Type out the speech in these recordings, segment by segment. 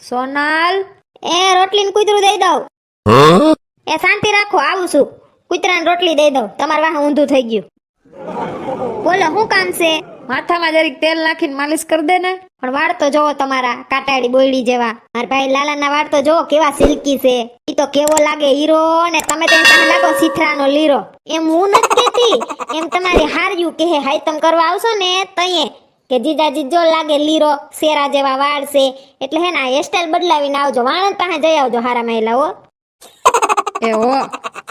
સોનાલ. એ રોટલી ને કૂતરું દઈ દઉં. એ શાંતિ રાખો આવું છું. કૂતરાને રોટલી દઈ દઉં. તમારે વાહ ઊંધું થઈ ગયું. બોલો શું કામ છે? માથામાં જરીક તેલ નાખીને માલિશ કરી દે ને. પણ વાળ તો જોવો તમારા કાટાડી બોયડી જેવા. મારા ભાઈ લાલાના વાળ તો જોવો કેવા સિલ્કી છે. ઈ તો કેવો લાગે હીરો ને તમે તો એમ લાગો સીથરાનો લીરો. એમ હું નથી કેતી. એમ તમારી હાર્યું કે હે હાઈતમ કરવા આવશો ને તઈએ. કે જીજાજી જો લાગે લીરો શેરા જેવા વાળ છે એટલે હે ને હેરસ્ટાઈલ બદલાવીને આવજો. વાણંદ પાસે જઈ આવજો હારા મહિલા હો એ હો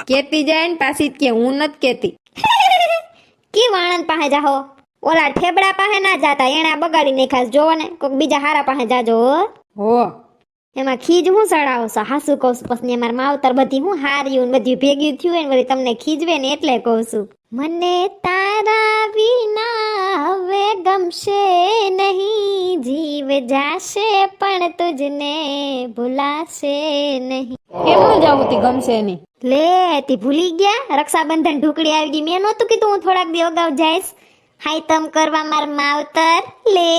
કેતી જાય ને પાછી જ કે હું નથી કેતી. કી વાણંદ પાસે જાહો? ઓલા ઠેબડા પાસે ના જાતા એણે આ બગાડી નાખાસ જોવો ને કોઈક બીજા હારા પાસે જાજો હો. હો એમાં ખીજ હું સડાવો છો? હાસુ કહું છું. પછી મારા માવતર બધી હું હાર્યું ને બધું ભેગ્યું થયું ને વળી તમને ખીજવે ને એટલે કહું છું. મને તારા વિના હવે ગમશે નહીં. જીવ જાશે પણ તુજને ભૂલાશે નહીં. કેમ જવું તી ગમશે નહીં? લે તી ભૂલી ગયા? રક્ષાબંધન ઢુકડી આવી ગઈ. મેં નહોતું કીધું હું થોડાક દિવસ અગાઉ જઈશ. હાય તમ કરવા માર માવતર. લે.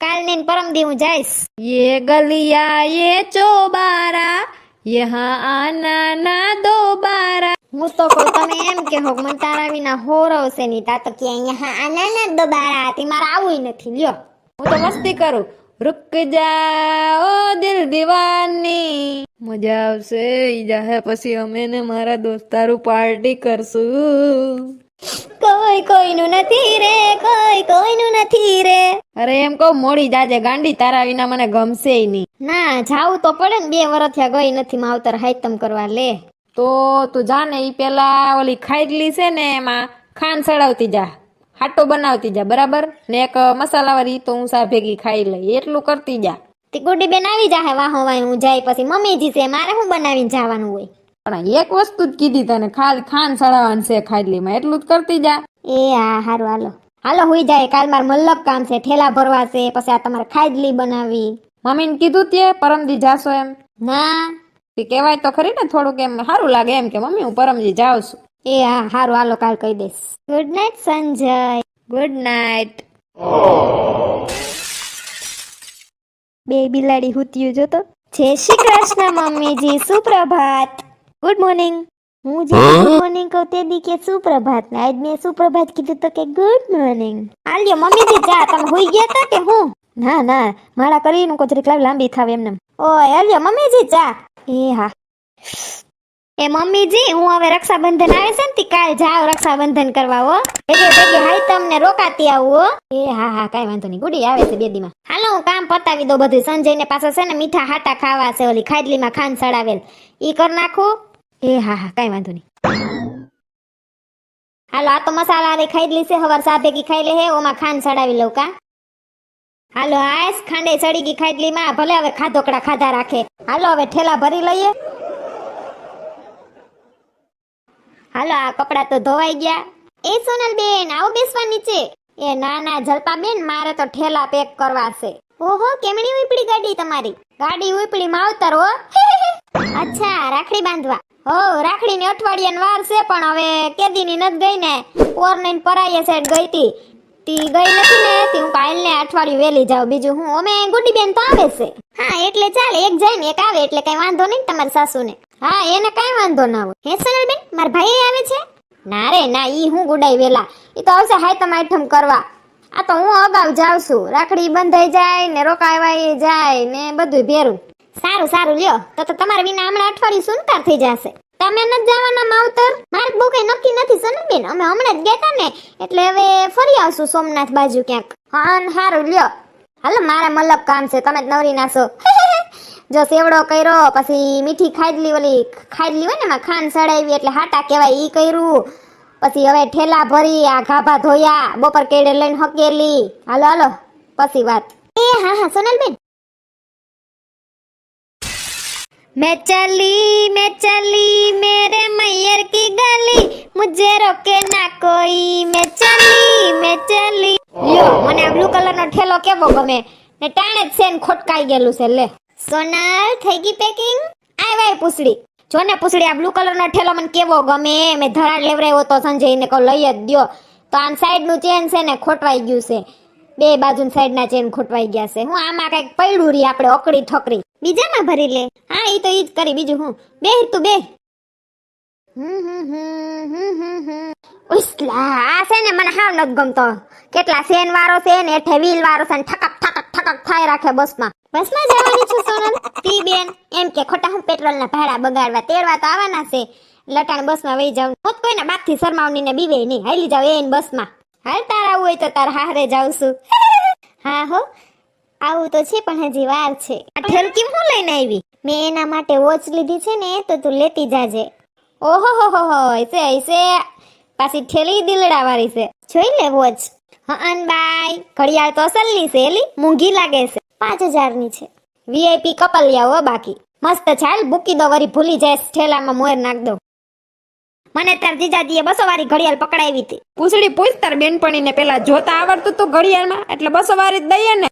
કાલની ને પરમદી હું જઈશ. યે ગલિયા યે ચોબારા યહા આના ના દોબારા. હું તો કહું તમે એમ કે હો મને તારા વિના હોરવ છે ની તા તો કે અહીંયા આના ના દોબારા તે મારા આવું નથી. લ્યો. હું તો મસ્તી કરું. રુક જાઓ દિલ દીવાની. મજા આવશે. ઈજા હે. પછી અમે ને મારા દોસ્તારું પાર્ટી કરશું. કોઈ કોઈનું નથી રે કોઈ કોઈનું નથી રે. અરે એમ કહું મોડી જાજે ગાંડી તારા વિના મને ગમશે નહીં. ના જાવું તો પડે ને બે વર્ષ થયા ગઈ નથી માવતર હાઈતમ કરવા લે. તો તું જા ને ઈ પેલા ઓલી ખાઈડલી છે ને એમાં ખાંડ સડાવતી જા હાટો બનાવતી જા બરાબર? ને એક મસાલાવાળી વાળી તો હું સા ભેગી ખાઈ લઈ એટલું કરતી જા. તે ગુડી બેન આવી જાહે વાહો વાય હું જાય પછી મમ્મીજી છે મારે હું બનાવીને જવાનું હોય? પણ એક વસ્તુ જ કીધી તને ખાલી ખાન સડાવવાનું છે ખાઈડલીમાં એટલું જ કરતી જા. એ હા હારું હાલો. હાલો હુઈ જાય. કાલ માર મલ્લક કામ છે ઠેલા ભરવા છે પછી આ તમારે ખાડલી બનાવી. મમ્મીને કીધું તે પરમદી જાશો એમ. ના. તે કહેવાય તો ખરી ને થોડુંક એમ સારું લાગે એમ કે મમ્મી હું પરમજી જાઉં છું. એ હા હારું હાલો કાલ કહી દઈશ. Good night Sanjay. Good night બે બિલાડી હુતિયું જોતો. જય શ્રી કૃષ્ણ મમ્મીજી. સુપ્રભાત. ગુડ મોર્નિંગ હું જે ગુડ મોર્નિંગ કહું તે દી કે સુપ્રભાત. ને આજ મેં સુપ્રભાત કીધું તો કે ગુડ મોર્નિંગ આલ્યો મમ્મીજી જા તમે હોઈ ગયા તા કે હું? ના ના માળા કરીને કોઈ જરીક લાંબી થાવ એમને. ઓય આલ્યો મમ્મીજી જા એ હા. એ મમ્મીજી હું હવે રક્ષાબંધન આવે છે ને તી કાલ જાવ રક્ષાબંધન કરવા હો. એટલે ભેગે હાઈ તમને રોકાતી આવું હો. એ હા હા કાઈ વાંધો નહીં. ગુડી આવે છે બે દીમાં. હાલો હું કામ પતાવી દો બધું. સંજય ને પાસે છે ને મીઠા હાટા ખાવા છે ઓલી ખાડલીમાં ખાંડ સડાવેલ. ઈ કર નાખું. એ હા હા, કાઈ વાંધો નહીં. હાલો, આ તો મસાલા વાળી ખાઈ છે, હવાર સા ભેગી ખાઈ લે હે, ઓમાં ખાંડ ચડાવી લઉં કા? હાલો આયસ ખાંડે ચડી ગઈ ખાઈડલીમાં ભલે હવે ખાધોકડા ખાધા રાખે. હાલો, હવે ઠેલા ભરી લઈએ. હાલો, આ કપડા તો ધોવાઈ ગયા. એ સોનલ બેન, આવો બેસવા નીચે. એ ના ના જલપા બેન, મારે તો ઠેલા પેક કરવા છે. ઓહો, કેમણી ઉપડી ગાડી તમારી? ગાડી ઉપડી માવતર હો. અચ્છા, રાખડી બાંધવા. હો રાખડી ની અઠવાડિયાની વાર છે પણ હવે કેદીની નથી ગઈ ને ઓરને પરાઈએ સાઈડ ગઈ તી તી ગઈ નથી ને તી હું કાલ ને અઠવાડિયું વેલી જાવ બીજું હું અમે ગુડી બેન તો આવે છે. હા એટલે ચાલે એક જાય ને એક આવે એટલે કઈ વાંધો નહીં તમારી સાસુને. હા એને કઈ વાંધો ના હોય. હે સોનલ બેન મારા ભાઈ આવે છે? ના રે ના ઈ હું ગુડાઈ વેલા. ઈ તો આવશે હાય તમે આઈટમ કરવા. આ તો હું અગાઉ જાઉં છું. રાખડી બંધાઈ જાય ને રોકાવાય જાય ને બધું ભેરું. સારું સારું, લ્યો. તો તો તમારા વિના હમણાં અઠવાડિયું સુનકાર થઈ જશે. તમે નથી જવાના, માવતર? મારે બહુ કઈ નક્કી નથી સોનલબેન અમે હમણાં જ ગયા ને, એટલે હવે ફરી આવશું સોમનાથ બાજુ ક્યાંક. હા ને સારું લ્યો. હાલો, મારે મલક કામ છે, તમે જ નવરી નાખો જો સેવડો કર્યો, પછી મીઠી ખાડલી ઓલી ખાડલી હોય ને એમાં ખાંડ સડાવી, એટલે હાટા કહેવાય ઈ કર્યું. પછી હવે ઠેલા ભરી, આ ગાભા ધોયા, બપોર કેડે લઈને હકેલી. હાલો હાલો. પછી વાત. એ, હા હા, સોનલબેન. मैं चली मैं चली मेरे मैयर की गली मुझे रोके ना कोई मैं चली मैं चली લ્યો મને આ બ્લુ કલરનો ઠેલો કેવો ગમે ને ટાણે જ છે ને ખોટકાઈ ગયેલું છે લે સોનલ થઈ ગઈ પેકિંગ આય વાય પૂછડી જો ને પૂછડી આ બ્લુ કલરનો ઠેલો મને કેવો ગમે મેં ધરાડ લેવરાયો તો સંજય ને કહું લઈ જ દ્યો તો આમ સાઈડ નું ચેન છે ને ખોટવાઈ ગયું છે બે બાજુ સાઈડના ચેન ખોટવાઈ ગયા છે હું આમાં કઈક પડ્યું રી આપણે ઓકડી ઠોકરી બીજામાં ભરી લે. હા એ તો એ જ કરી. બીજું હું? બે તું બે ખોટા હું પેટ્રોલના ભાડા બગાડવા તેડવા તો આવવાના છે. લટાણ બસમાં વહી જાવ હું તો કોઈને બાપથી શરમાવની ને બીવે નહીં. હાલી જાવ બસ બસમાં. હાલ તારા હોય તો તારા હારે જાઉં છું. હા, હો. આવું તો છે, પણ હજી વાર છે. આ ઠલકી હું લઈને આવી? મેં એના માટે વોચ લીધી છે ને, તો તું લેતી જાજે. ઓહો, હો હો હો એસે એસે પાછી ઠેલી દિલડા વાળી છે. જોઈ લે વોચ. હન બાય ઘડિયાળ તો અસલની છે, એલી. મૂંઘી લાગે છે. પાંચ હજારની છે. વીઆઈપી કપલિયા હો બાકી. મસ્ત ચાલ બુકી દો, વરી ભૂલી જાય ઠેલામાં મોર નાખ દો મને તાર જીજાજીએ બસો વાળી ઘડિયાળ પકડાવી હતી. પૂછડી પૂછ તાર બેનપણીને પેલા જોતા આવડતું તું ઘડિયાળમાં? એટલે બસો વારી જ દઈએ ને.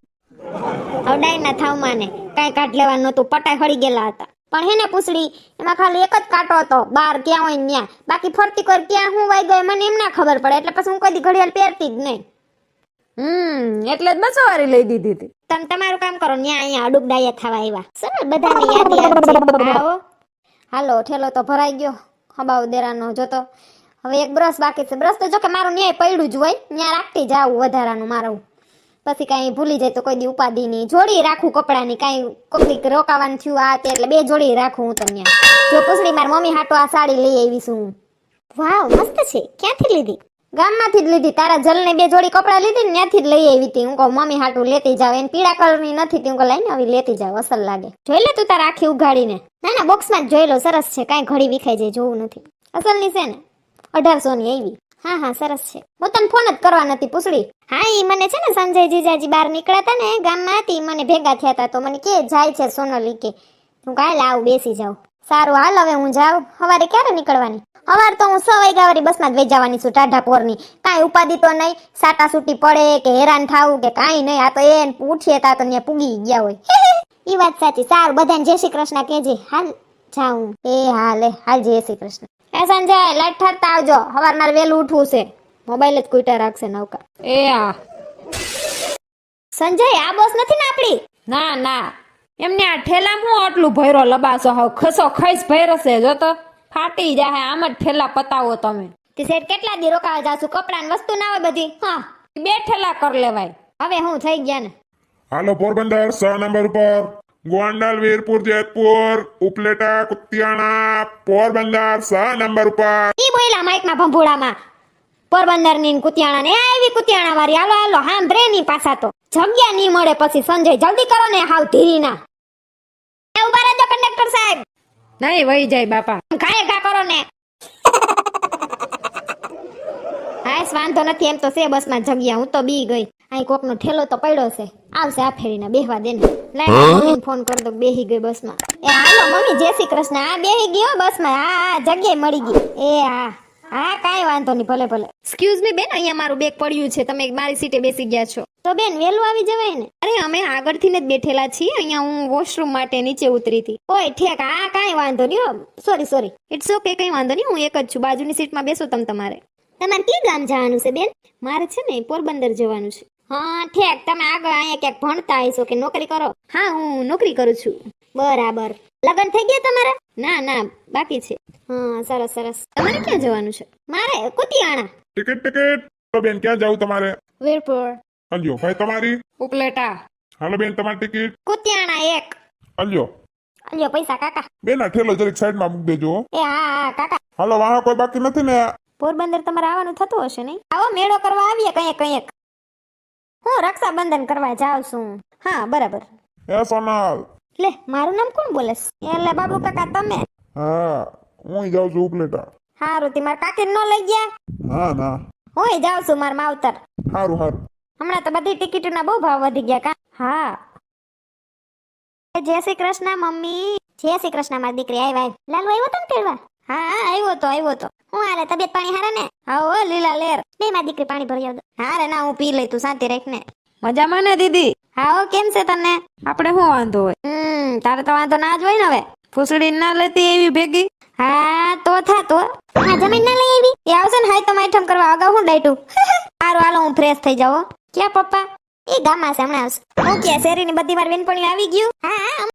હવડાઈ ના થાવ માને કાંઈ કાઢ લેવાનું નહોતું પટાઈ હળી ગયેલા હતા. પણ હેને પૂછડી એમાં ખાલી એક જ કાંટો હતો. બાર ક્યાં હોય ને ત્યાં બાકી ફરતી કર ક્યાં હું વાઈ ગયો મને એમ ના ખબર પડે. એટલે પછી હું કદી ઘડિયાળ પહેરતી જ નહીં. હમ એટલે જ બસો વારી લઈ દીધી હતી. તમે તમારું કામ કરો ન્યા અહીંયા અડુક ડાયા થવા આવ્યા. સર બધાને યાદ આવો હાલો ઠેલો તો ભરાઈ ગયો. હબાવ દેરાનો જોતો. હવે એક બ્રશ બાકી છે. બ્રશ તો જો કે મારું ન્યાય પડ્યું જ હોય. ત્યાં રાખતી જાવું વધારાનું મારું. પછી કાંઈ ભૂલી જાય તો કોઈ દી ઉપાધિ નહીં જોડી રાખું કપડાની કાંઈ કોઈક રોકાવાનું થયું આ તે એટલે બે જોડી રાખું હું તમને. જો પૂછડી મારી મમ્મી હાટો આ સાડી લઈ આવી છું વાવ મસ્ત છે. ક્યાંથી લીધી? ગામમાંથી જ લીધી. તારા જલને બે જોડી કપડાં લીધી ને ત્યાંથી જ લઈ આવી હતી હું કહું મમ્મી હાટું લેતી જાવ. એને પીળા કલરની નથી તી. હું કહું લઈને આવી લેતી જાવ અસલ લાગે. જોઈ લે તું તારા આખી ઉઘાડીને. ના ના બોક્સમાં જ જોઈ લો. સરસ છે. કાંઈ ઘડી વિખાઈ જાય જોવું નથી. અસલની છે ને અઢારસો ની આવી હા હા, સરસ છે. હું તને ફોન જ કરવા નથી પૂછડી. હા, ઈ મને છે ને સંજય જીજાજી બહાર નીકળ્યા હતા ને ગામમાં હતી મને ભેગા થયા હતા તો મને કે, જાય છે સોનલી કે. હું કાલે આવું, બેસી જાઉં. સારું, હાલ, હવે હું જાઉં. સવારે ક્યારે નીકળવાની? સવાર તો હું સો વાગ્યા વાળી બસમાં જ વેચાવાની છું, ટાઢા પોરની. કાંઈ ઉપાધિ તો નહીં. સાટા સૂટી પડે કે હેરાન થાવું કે કાંઈ નહીં. આ તો એ પૂછીએ તા તો ત્યાં પૂગી ગયા હોય. ઈ વાત સાચી. સારું, બધાને જય શ્રી કૃષ્ણ કહેજે. હાલ જાઉં. એ, હાલે, હાલ જય શ્રી કૃષ્ણ. એ સંજય લાઈટ ઠરતા આવજો. સવાર મારે વહેલું ઉઠવું છે. મોબાઈલ જ કુઈટા રાખશે નૌકા. એ આ. સંજય આ બસ નથી ને આપણી? ના ના. એમને આ ઠેલા હું આટલું ભયરો લબાસો? હાવ ખસો ખસ ભૈરશે જો તો ફાટી જાય આમ જ ઠેલા પતાવો તમે. તે સેટ કેટલા દી રોકાવા જાશું? કપડાં ને વસ્તુ ના હોય બધી? હા. બે ઠેલા કર લેવાય. હવે હું થઈ ગયા ને. હાલો પોરબંદર સ નંબર ઉપર. ગોંડલ વીરપુર જેતપુર ઉપલેટા કુતિયાણા પોરબંદર સ નંબર ઉપર. ઈ બોયલા માઈકમાં ભંભુડામાં પોરબંદરની કુતિયાણા ને આવી કુતિયાણા વાળી હાલો હાલો હાંભરે ની પાછા તો. જગ્યા ની મળે પછી સંજય. જલ્દી કરો ને હાવ ધીરીના. ના ઊભા રહેજો કંડક્ટર સાહેબ. નહીં વહી જાય બાપા. ઘાય ઘા કરો ને. હા વાંધો નથી એમ તો છે બસમાં જગ્યા. હું તો બી ગઈ. અહીં કોકનો ઠેલો તો પડ્યો છે. આવશે આ ફેરીને બેહવા દે ને. લાય મમ્મીને ફોન કર દો બેહી ગઈ બસમાં. એ હાલો મમ્મી જય શ્રી કૃષ્ણ. આ બેહી ગયો બસમાં. આ હા જગ્યાએ મળી ગઈ. એ હા. હા કાંઈ વાંધો નહીં ભલે ભલે. એક્સક્યુઝ મી બેન અહીંયા મારું બેગ પડ્યું છે. તમે મારી સીટે બેસી ગયા છો. તો બેન વહેલું આવી જવાય ને? અરે અમે આગળથી ને જ બેઠેલા છીએ. અહીંયા હું વોશરૂમ માટે નીચે ઉતરી હતી. ઓય ઠેક. આ કાંઈ વાંધો નહીં સોરી સોરી ઇટ્સ ઓકે કઈ વાંધો નહીં હું એક જ છું. બાજુની સીટમાં બેસો તમે તમારે. તમારે કઈ ગામ જવાનું છે બેન? મારે છે ને પોરબંદર જવાનું છે. હા ઠેક તમે આગળ અહીંયા ક્યાંક ભણતા હશો કે નોકરી કરો? હા હું નોકરી કરું છું. બરાબર. લગ્ન થઈ ગયા તમારે? ના ના બાકી છે. હા સરસ સરસ. તમારે ક્યાં જવાનું છે? મારે કુતિયાણા. Ticket ticket. તો બેન ક્યાં જવું તમારે? વીરપુર. અલ્યો ભાઈ તમારી? ઉપલેટા. હાલો બેન તમારી ટિકિટ. કુતિયાણા એક. અલ્યો. અલ્યો પૈસા કાકા. બેન આ ઠેલો જરીક સાઈડમાં મૂકી દેજો એ હા હા કાકા. હાલો વાહ કોઈ બાકી નથી ને? પોરબંદર તમારે આવવાનું થતું હશે નહીં? આવો મેળો કરવા આવીએ કંઈક કંઈક. હું રક્ષાબંધન કરવા જાઉં છું. હા બરાબર. એ સોનલ. લે મારું નામ કોણ બોલેસ એટલે બાબુ કાકા તમે? હા હું જાઉં છું ઉપલેટા. હારું તી મારા કાકી ન લઈ ગયા? હા ના. હું જાઉં છું મારા માવતર. હારું હારું. હમણાં તો બધી ટિકિટોના બહુ ભાવ વધી ગયા કા? હા. જય શ્રી કૃષ્ણ મમ્મી. જય શ્રી કૃષ્ણ મારી દીકરી આવ્યા લાલુ આવ્યો તો ને તેડવા? હા હા આવ્યો તો આવ્યો તો. હું હાલે તબિયત પાણી હારે ને? હા લીલા લેર. બે દીકરી પાણી ભરી આવજો. હારે ના હું પી લઈ તું શાંતિ રાખ ને. મજામાં ને દીદી. હા કેમ છે તને? આપણે શું વાંધો હોય? હમ તારે તો વાંધો ના જ હોય ને હવે. ફૂસડી ના લેતી એવી ભેગી? હા તો થા તો. હા જમીન ના લઈ આવી? એ આવશે ને હાય તો માઠમ કરવા. અગાઉ હું ડાયટું? સારું હાલો હું ફ્રેશ થઈ જાવ ક્યાં પપ્પા? એ ગામમાં છે હમણાં આવશે. હું ક્યાં શેરીની બધી વાર વેનપણી આવી ગયું? હા હા